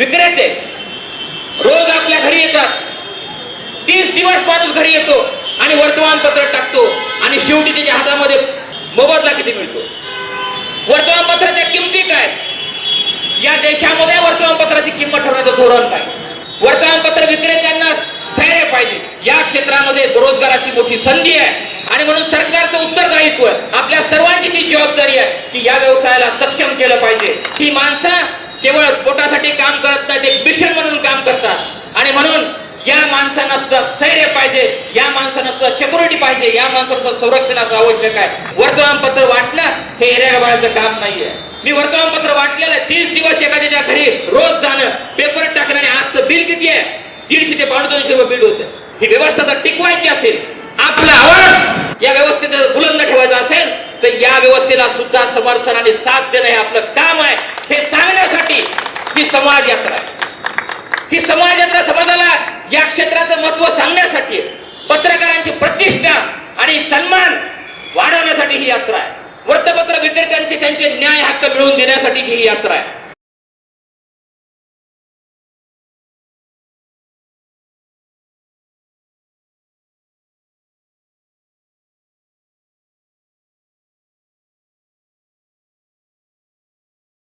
विक्रेते. रोज आपल्या घरी येतात. तीस दिवस माणूस घरी येतो आणि वर्तमानपत्र टाकतो आणि शेवटी त्याच्या हातामध्ये मोबदला किती मिळतो? वर्तमानपत्राच्या किमती काय? या देशामध्ये वर्तमानपत्राची किंमत ठरवण्याचं धोरण काय? वर्तमानपत्र विक्रेत्यांना स्थैर्य पाहिजे. या क्षेत्रामध्ये रोजगाराची मोठी संधी आहे. आणि म्हणून सरकारचं उत्तरदायित्व आपल्या सर्वांची ती जबाबदारी आहे की या व्यवसायाला सक्षम केलं पाहिजे. ही माणसं केवळ पोटासाठी काम करत नाही ते मिशन म्हणून काम करतात. आणि म्हणून या माणसांना सुद्धा स्थैर्य पाहिजे या माणसांना सुद्धा सेक्युरिटी पाहिजे या माणसाला सुद्धा संरक्षण असं आवश्यक आहे. वर्तमानपत्र वाटणं हे एरेगाबाळचं काम नाहीये. मी वर्तमानपत्र वाटलेलं आहे तीस दिवस एखाद्याच्या घरी रोज जाणं पेपर टाकणं आणि आजचं बिल किती आहे? दीडशे ते पावणे दोनशे रुपये बिल होतं. ही व्यवस्था जर टिकवायची असेल आपला आवाज या व्यवस्थेत जर बुलंद ठेवायचा असेल तर या व्यवस्थेला सुद्धा समर्थन आणि साथ देणं हे आपलं काम आहे. समाज यात्रा आहे. ही समाज यात्रा समाजाला या क्षेत्राचं महत्त्व सांगण्यासाठी पत्रकारांची प्रतिष्ठा आणि सन्मान वाढवण्यासाठी ही यात्रा आहे. वृत्तपत्र विक्रेत्यांचे त्यांचे न्याय हक्क मिळवून देण्यासाठीची ही यात्रा आहे.